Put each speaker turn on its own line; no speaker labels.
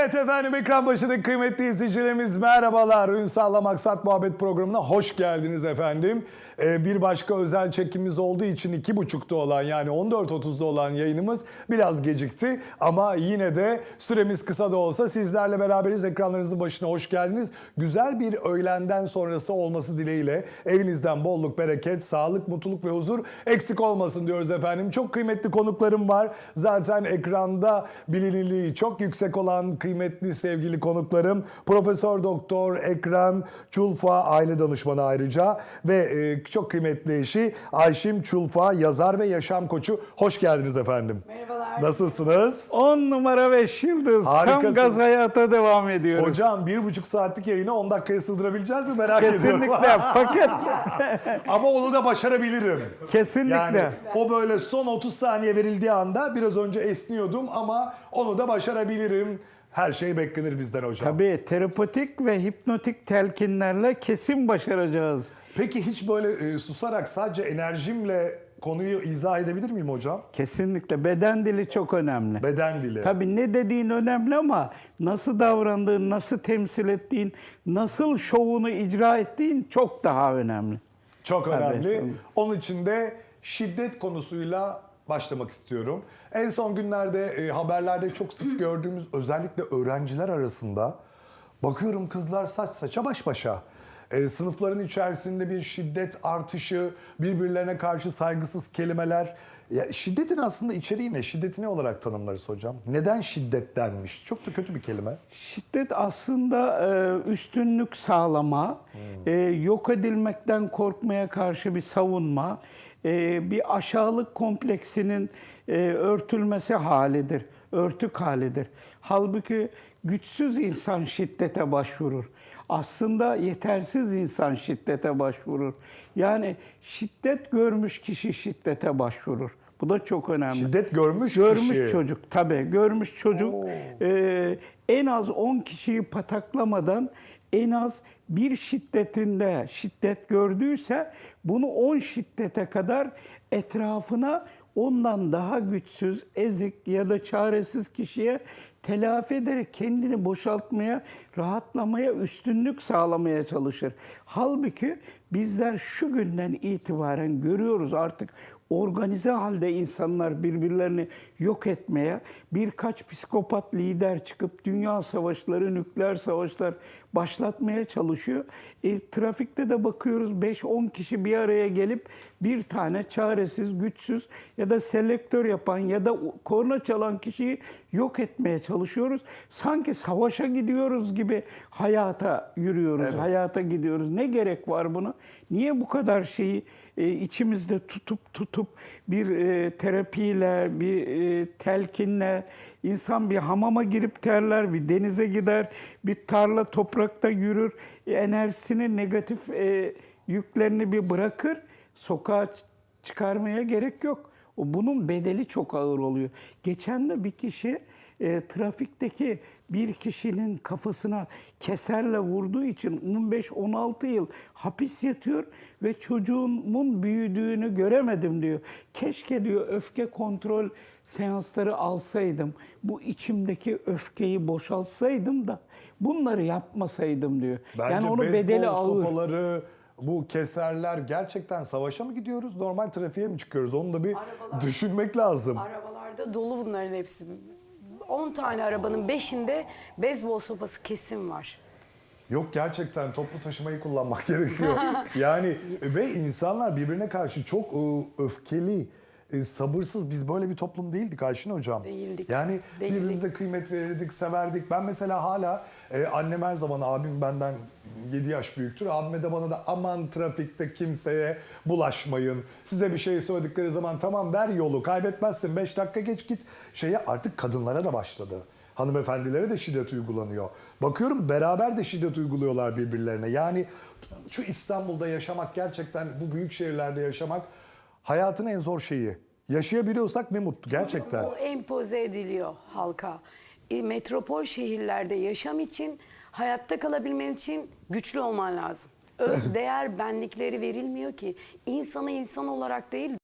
Evet efendim ekran başındaki kıymetli izleyicilerimiz merhabalar. Ünsal'la Maksat Muhabbet programına hoş geldiniz efendim. Ee, bir başka özel çekimimiz olduğu için iki buçukta olan yani 14.30'da olan yayınımız biraz gecikti. Ama yine de süremiz kısa da olsa sizlerle beraberiz. Ekranlarınızın başına hoş geldiniz. Güzel bir öğlenden sonrası olması dileğiyle evinizden bolluk, bereket, sağlık, mutluluk ve huzur eksik olmasın diyoruz efendim. Çok kıymetli konuklarım var. Zaten ekranda bilinirliği çok yüksek olan kıymetli sevgili konuklarım Profesör Doktor Ekrem Çulfa aile danışmanı ayrıca ve e, çok kıymetli eşi Ayşim Çulfa yazar ve yaşam koçu. Hoş geldiniz efendim.
Merhabalar.
Nasılsınız?
10 numara 5 yıldız.
Harikasınız.
Tam gaz hayata devam ediyoruz.
Hocam bir buçuk saatlik yayını 10 dakikaya sığdırabileceğiz mi merak ediyorum.
Kesinlikle paket.
Ama onu da başarabilirim.
Kesinlikle.
Yani o böyle son 30 saniye verildiği anda biraz önce esniyordum ama onu da başarabilirim. Her şey beklenir bizden hocam.
Tabii terapotik ve hipnotik telkinlerle kesin başaracağız.
Peki hiç böyle e, susarak sadece enerjimle konuyu izah edebilir miyim hocam?
Kesinlikle beden dili çok önemli.
Beden dili.
Tabii ne dediğin önemli ama nasıl davrandığın, nasıl temsil ettiğin, nasıl şovunu icra ettiğin çok daha önemli.
Çok önemli.
tabii.
Onun için de şiddet konusuyla başlamak istiyorum. En son günlerde e, haberlerde çok sık gördüğümüz özellikle öğrenciler arasında bakıyorum kızlar saç saça baş başa. E, sınıfların içerisinde bir şiddet artışı, birbirlerine karşı saygısız kelimeler. Ya, şiddetin aslında içeriği ne? Şiddeti ne olarak tanımlarız hocam? Neden şiddet denmiş? Çok da kötü bir kelime.
Şiddet aslında e, üstünlük sağlama, e, yok edilmekten korkmaya karşı bir savunma, bir aşağılık kompleksinin e, örtülmesi halidir, örtük halidir. Halbuki güçsüz insan şiddete başvurur. Aslında yetersiz insan şiddete başvurur. Yani şiddet görmüş kişi şiddete başvurur. Bu da çok önemli.
Şiddet görmüş,
Görmüş
kişi.
çocuk tabii görmüş çocuk e, en az 10 kişiyi pataklamadan en az bir şiddetinde şiddet gördüyse bunu 10 şiddete kadar etrafına ondan daha güçsüz, ezik ya da çaresiz kişiye telafi ederek kendini boşaltmaya, rahatlamaya, üstünlük sağlamaya çalışır. Halbuki bizler şu günden itibaren görüyoruz artık organize halde insanlar birbirlerini yok etmeye, birkaç psikopat lider çıkıp dünya savaşları, nükleer savaşlar başlatmaya çalışıyor. E, trafikte de bakıyoruz 5-10 kişi bir araya gelip bir tane çaresiz, güçsüz ya da selektör yapan ya da korna çalan kişiyi yok etmeye çalışıyoruz. Sanki savaşa gidiyoruz gibi hayata yürüyoruz, hayata gidiyoruz. Ne gerek var buna? Niye bu kadar şeyi e, içimizde tutup tutup bir e, terapiyle, bir e, telkinle insan bir hamama girip terler, bir denize gider, bir tarla toprakta yürür, e, enerjisini negatif yüklerini bir bırakır, sokağa çıkarmaya gerek yok. Bunun bedeli çok ağır oluyor. Geçen de bir kişi trafikteki bir kişinin kafasına keserle vurduğu için 15-16 yıl hapis yatıyor ve çocuğumun büyüdüğünü göremedim diyor. Keşke diyor öfke kontrol seansları alsaydım. Bu içimdeki öfkeyi boşaltsaydım da bunları yapmasaydım diyor.
Bence
yani onu bedeli ağır.
sopaları, bu keserler gerçekten savaşa mı gidiyoruz? Normal trafiğe mi çıkıyoruz? Onu da bir
Arabalar.
düşünmek lazım.
Arabalarda dolu bunların hepsi. 10 tane arabanın 5'inde beyzbol sopası kesin var.
Yok gerçekten toplu taşımayı kullanmak gerekiyor. yani ve insanlar birbirine karşı çok e, öfkeli, e, sabırsız. Biz böyle bir toplum değildik Ayşin Hocam.
Değildik.
Yani
Değildik.
birbirimize kıymet verirdik, severdik. Ben mesela hala e, annem her zaman abim benden 7 yaş büyüktür. Abime de bana da aman trafikte kimseye bulaşmayın. Size bir şey söyledikleri zaman tamam ver yolu kaybetmezsin 5 dakika geç git. Şeye artık kadınlara da başladı. Hanımefendilere de şiddet uygulanıyor. Bakıyorum beraber de şiddet uyguluyorlar birbirlerine. Yani şu İstanbul'da yaşamak gerçekten bu büyük şehirlerde yaşamak hayatın en zor şeyi. Yaşayabiliyorsak ne mutlu gerçekten.
O empoze ediliyor halka. E, metropol şehirlerde yaşam için, hayatta kalabilmen için güçlü olman lazım. Öz değer benlikleri verilmiyor ki. İnsana insan olarak değil,